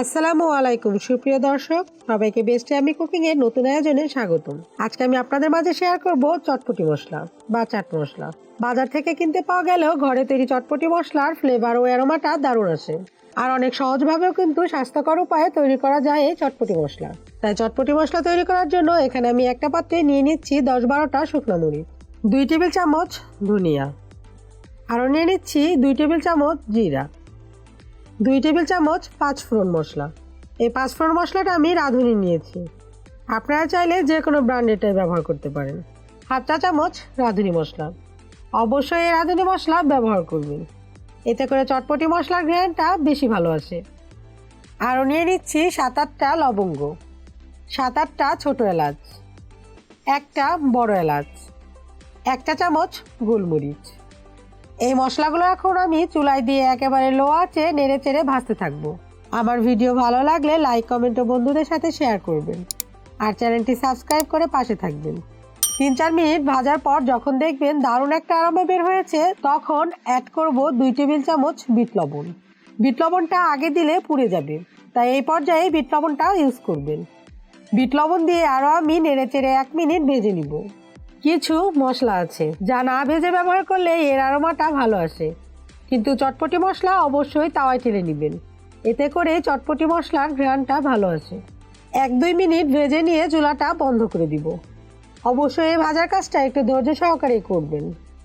আসসালামু আলাইকুম, সুপ্রিয় দর্শক। সবাইকে বেস্ট আমি কুকিং এর নতুন আয়োজনে স্বাগতম। আজকে আমি আপনাদের মাঝে শেয়ার করব চটপটি মশলা বা চাট মশলা। বাজার থেকে কিনতে পাওয়া গেলেও ঘরে তৈরি চটপটি মশলার ফ্লেভার ও অ্যারোমাটা দারুণ আসে। আর অনেক সহজভাবেও কিন্তু স্বাস্থ্যকর উপায়ে তৈরি করা যায় এই চটপটি মশলা। তাই চটপটি মশলা তৈরি করার জন্য এখানে আমি একটা পাত্রে নিয়ে নিচ্ছি দশ বারোটা শুকনো মরিচ, দুই টেবিল চামচ ধনিয়া, আরও নিয়ে নিচ্ছি দুই টেবিল চামচ জিরা। দুই টেবিল চামচ পাঁচ ফোড়ন মশলা। এই পাঁচ ফোড়ন মশলাটা আমি রাঁধুনি নিয়েছি। আপনারা চাইলে যে কোনো ব্র্যান্ডেরটাই ব্যবহার করতে পারেন। হাফ চা চামচ রাঁধুনি মশলা। অবশ্যই এই রাঁধুনি মশলা ব্যবহার করবেন। এতে করে চটপটি মশলার ঘ্রাণটা বেশি ভালো আসে। আরও নিয়ে নিচ্ছি সাত আটটা লবঙ্গ। সাত আটটা ছোটো এলাচ। একটা বড় এলাচ। একটা চামচ গোলমরিচ। এই মশলাগুলো এখন আমি চুলায় দিয়ে একেবারে লো আঁচে নেড়ে চেড়ে ভাজতে থাকব। আমার ভিডিও ভালো লাগলে লাইক কমেন্ট ও বন্ধুদের সাথে শেয়ার করবেন। আর চ্যানেলটি সাবস্ক্রাইব করে পাশে থাকবেন। তিন চার মিনিট ভাজার পর যখন দেখবেন দারুণ একটা আরামে বের হয়েছে, তখন অ্যাড করব দুই টেবিল চামচ বিট লবণ। বিট লবণটা আগে দিলে পুড়ে যাবে, তাই এই পর্যায়ে বিট লবণটা ইউজ করবেন। বিট লবণ দিয়ে আরও আমি নেড়ে চেড়ে এক মিনিট ভেজে নিব। কিছু মশলা আছে, যা না ভেজে ব্যবহার করলে এর আরোমাটা ভালো আসে। কিন্তু চটপটি মশলা অবশ্যই তাওয়ায় টেলে নেবেন। এতে করে চটপটি মশলার ঘ্রাণটা ভালো আসে। এক দুই মিনিট ভেজে নিয়ে চুলাটা বন্ধ করে দিব। অবশ্যই এই ভাজার কাজটা একটু ধৈর্য সহকারে করবেন।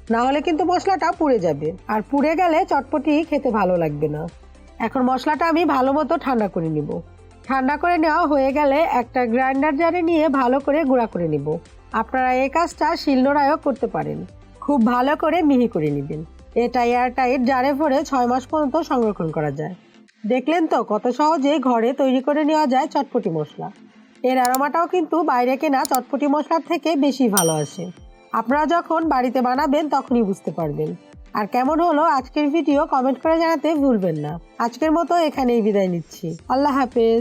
না হলে কিন্তু মশলাটা পুড়ে যাবে। আর পুড়ে গেলে চটপটি খেতে ভালো লাগবে না। এখন মশলাটা আমি ভালো মতো ঠান্ডা করে নিব। ঠান্ডা করে নেওয়া হয়ে গেলে একটা গ্রাইন্ডার জারে নিয়ে ভালো করে গুঁড়া করে নিব। আপনারা এই কাজটা শিলনোড়ায়ও করতে পারেন। খুব ভালো করে মিহি করে নেবেন। এটা এয়ারটাইট জারে ভরে ছয় মাস পর্যন্ত সংরক্ষণ করা যায়। দেখলেন তো কত সহজে ঘরে তৈরি করে নেওয়া যায় চটপটি মশলা। এর অ্যারোমাটাও কিন্তু বাইরে কেনা চটপটি মশলার থেকে বেশি ভালো আসে। আপনারা যখন বাড়িতে বানাবেন তখনই বুঝতে পারবেন। আর কেমন হলো আজকের ভিডিও কমেন্ট করে জানাতে ভুলবেন না। আজকের মতো এখানেই বিদায় নিচ্ছি। আল্লাহ হাফেজ।